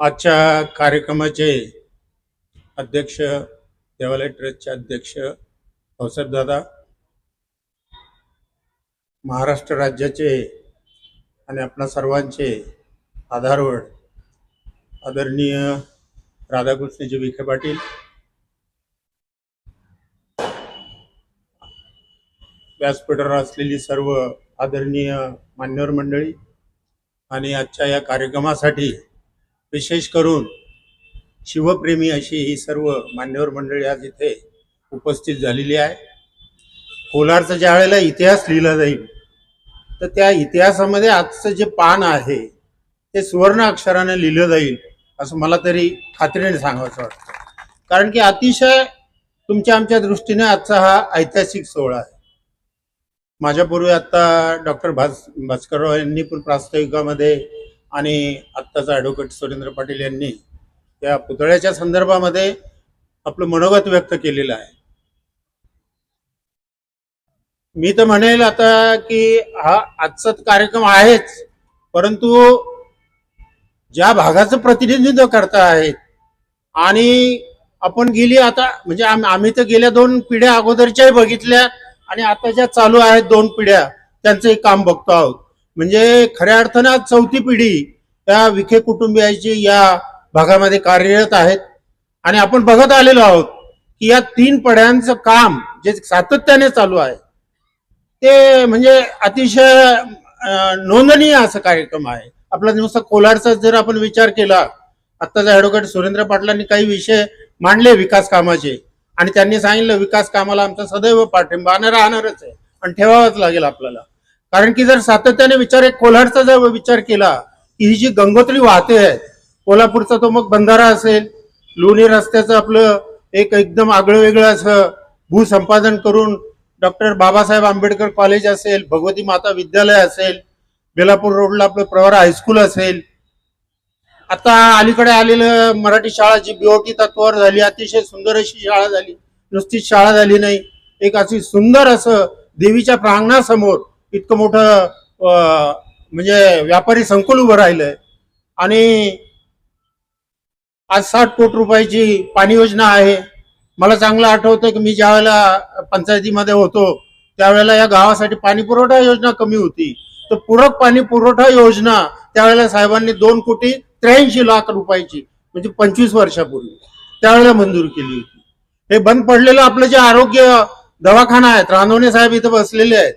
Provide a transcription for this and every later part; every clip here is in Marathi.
आजच्या कार्यक्रमाचे अध्यक्ष देवालय ट्रस्टचे अध्यक्ष भाऊसाहेब दादा महाराष्ट्र राज्याचे आणि आपणा सर्वांचे आधारवड आदरणीय राधाकृष्णजी विखे पाटील. व्यासपीठावर असलेली सर्व आदरणीय मान्यवर मंडळी आणि आजच्या या कार्यक्रमासाठी विशेष करून शिवप्रेमी अशी ही सर्व मान्यवर मंडळी आज इथे उपस्थित झालेली आहे. कोलारचा ज्या वेळेला इतिहास लिहिला जाईल तर त्या इतिहासामध्ये आजचं जे पान आहे ते सुवर्ण अक्षराने लिहिलं जाईल असं मला तरी खात्रीने सांगायचं वाटतं. कारण की अतिशय तुमच्या आमच्या दृष्टीने आजचा हा ऐतिहासिक सोहळा आहे. माझ्यापूर्वी आता डॉक्टर भास भास्करराव यांनी पण प्रास्ताविकामध्ये आणि आत्ताचा ॲडव्होकेट सुरेंद्र पाटील यांनी त्या पुतळ्याच्या संदर्भामध्ये आपलं मनोगत व्यक्त केलेलं आहे. मी तर म्हणेल आता की हा आजचा कार्यक्रम आहेच परंतु ज्या भागाचं प्रतिनिधित्व करता आहेत आणि आपण गेली आता म्हणजे आम्ही तर गेल्या दोन पिढ्या अगोदरच्याही बघितल्या आणि आता ज्या चालू आहेत दोन पिढ्या त्यांचंही काम बघतो आहोत. म्हणजे खऱ्या अर्थानं आज चौथी पिढी त्या विखे कुटुंबियाची या भागामध्ये कार्यरत आहेत. आणि आपण बघत आलेलो आहोत की या तीन पड्यांचं काम जे सातत्याने चालू आहे ते म्हणजे अतिशय नोंदनीय असं कार्यक्रम आहे. आपला नुसता कोलारचा जर आपण विचार केला आत्ताचा ॲडव्होकेट सुरेंद्र पाटलांनी काही विषय मांडले विकास कामाचे आणि त्यांनी सांगितलं विकास कामाला आमचा सदैव पाठिंबा आणि राहणारच आहे. आणि ठेवावाच लागेल आपल्याला. कारण की जर सातत्याने विचार एक कोल्हारचा जर विचार केला की ही जी गंगोत्री वाहते आहे कोल्हापूरचा तो मग बंधारा असेल लोणी रस्त्याचं आपलं एक एकदम आगळं वेगळं असं भूसंपादन करून डॉक्टर बाबासाहेब आंबेडकर कॉलेज असेल भगवती माता विद्यालय असेल बेलापूर रोडला आपलं प्रवरा हायस्कूल असेल. आता अलीकडे आलेलं मराठी शाळा जी बीओटी तत्वावर झाली अतिशय सुंदर अशी शाळा झाली नुसतीच शाळा झाली नाही एक अशी सुंदर असं देवीच्या प्रांगणासमोर इतकं मोठं म्हणजे व्यापारी संकुल उभं राहिलंय. आणि आज साठ कोटी रुपयाची पाणी योजना आहे. मला चांगलं आठवतं की मी ज्या वेळेला पंचायतीमध्ये होतो त्यावेळेला या गावासाठी पाणी पुरवठा योजना कमी होती. तर पूरक पाणी पुरवठा योजना त्यावेळेला साहेबांनी दोन कोटी त्र्याऐंशी लाख रुपयाची म्हणजे पंचवीस वर्षापूर्वी त्यावेळेला मंजूर केली होती. हे बंद पडलेलं आपलं जे आरोग्य दवाखाना आहेत रानवणे साहेब इथं बसलेले आहेत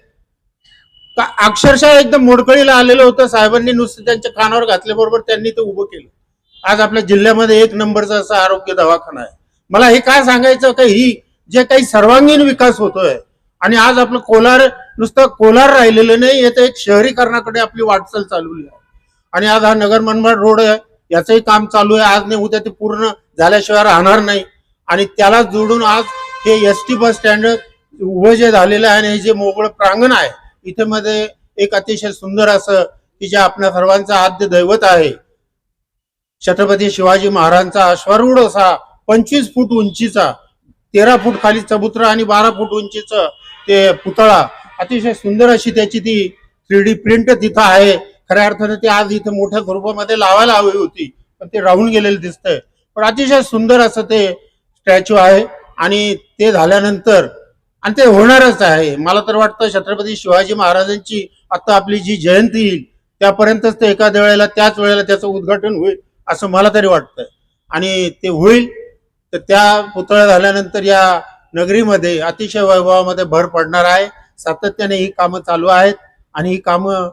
का अक्षरशः एकदम मोडकळीला आलेलं होतं. साहेबांनी नुसतं त्यांच्या कानावर घातल्याबरोबर त्यांनी ते उभं केलं. आज आपल्या जिल्ह्यामध्ये एक नंबरचा असा आरोग्य दवाखाना आहे. मला हे काय सांगायचं का ही जे काही सर्वांगीण विकास होतोय आणि आज आपलं कोलार नुसतं कोलार राहिलेलं नाही याचं एक शहरीकरणाकडे आपली वाटचाल चालवली आहे. आणि आज हा नगर मनमाड रोड आहे याचंही काम चालू आहे. आज नाही उद्या ते पूर्ण झाल्याशिवाय राहणार नाही. आणि त्याला जोडून आज हे एस टी बस स्टँड उभं जे झालेलं आहे आणि हे जे मोकळं प्रांगण आहे इथे मध्ये एक अतिशय सुंदर असं की जे आपल्या सर्वांचं आद्य दैवत आहे. छत्रपती शिवाजी महाराजांचा अश्वारूढ असा पंचवीस फूट उंचीचा तेरा फूट खाली चबुत्रा आणि बारा फूट उंचीचं ते पुतळा. अतिशय सुंदर अशी त्याची ती थ्री डी प्रिंट तिथं आहे. खऱ्या अर्थाने ते आज इथं मोठ्या स्वरूपामध्ये लावायला हवी होती. पण ते राहून गेलेलं दिसतंय. पण अतिशय सुंदर असं ते स्टॅच्यू आहे. आणि ते झाल्यानंतर आणि ते होणारच आहे. मला तर वाटतं छत्रपती शिवाजी महाराजांची आता आपली जी जयंती येईल त्यापर्यंतच ते एखाद्या वेळेला त्याच वेळेला त्याचं उद्घाटन होईल असं मला तरी वाटतंय. आणि ते होईल तर त्या पुतळ्या झाल्यानंतर या नगरीमध्ये अतिशय वैभवामध्ये भर पडणार आहे. सातत्याने ही कामं चालू आहेत आणि ही कामं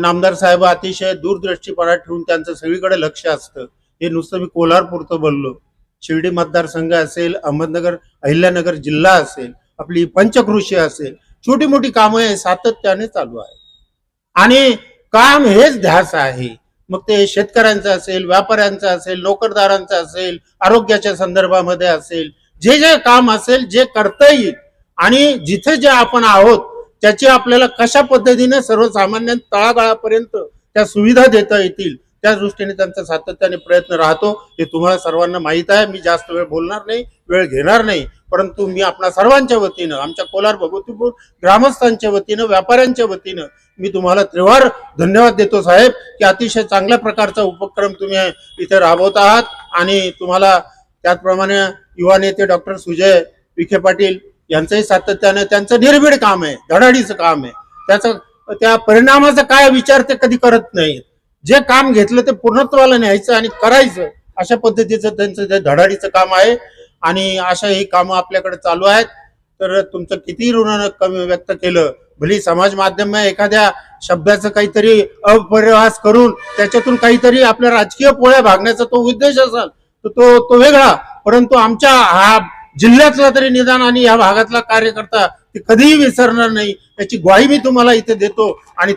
नामदार साहेब अतिशय दूरदृष्टीपणा ठेवून त्यांचं सगळीकडे लक्ष असतं. हे नुसतं मी कोल्हारपुरतं बोललो. शिर्डी मतदारसंघ असेल अहमदनगर अहिल्यानगर जिल्हा असेल आपली पंचकृषी असेल छोटी मोठी कामं हे सातत्याने चालू आहे. आणि काम हेच ध्यास आहे. मग ते शेतकऱ्यांचं असेल व्यापाऱ्यांचं असेल नोकरदारांचं असेल आरोग्याच्या संदर्भामध्ये असेल जे जे काम असेल जे करता येईल आणि जिथे जे आपण आहोत त्याची आपल्याला कशा पद्धतीने सर्वसामान्य तळागाळापर्यंत त्या सुविधा देता येतील त्या दृष्टीने त्यांचा सातत्याने प्रयत्न राहतो हे तुम्हाला सर्वांना माहीत आहे. मी जास्त वेळ बोलणार नाही वेळ घेणार नाही. परंतु मी आपणा सर्वांच्या वतीनं आमच्या कोलार भगवतीपूर ग्रामस्थांच्या वतीनं व्यापाऱ्यांच्या वतीनं मी तुम्हाला त्रिवार धन्यवाद देतो साहेब की अतिशय चांगल्या प्रकारचा उपक्रम तुम्ही इथे राबवत आहात. आणि तुम्हाला त्याचप्रमाणे युवा नेते डॉक्टर सुजय विखे पाटील यांचंही सातत्यानं त्यांचं निर्भीड काम आहे धडाडीचं काम आहे. त्याचं त्या परिणामाचा काय विचार ते कधी करत नाहीत. जे काम घेतलं ते पूर्णत्वाला न्यायचं आणि करायचं अशा पद्धतीचं त्यांचं ते धडाडीचं काम आहे आणि अशा ही कामं आपल्याकडे चालू आहेत. तर तुमचं किती ऋण कमी व्यक्त केलं? भली समाज माध्यम एखाद्या शब्दाचं काहीतरी अपरिहास करून त्याच्यातून काहीतरी आपल्या राजकीय पोळ्या भागण्याचा तो उद्देश असेल तर तो तो वेगळा. परंतु आमच्या हा जिल्ह्यातला तरी निदान आणि या भागातला कार्यकर्ता ते कधीही विसरणार नाही. याची ग्वाही मी तुम्हाला इथे देतो आणि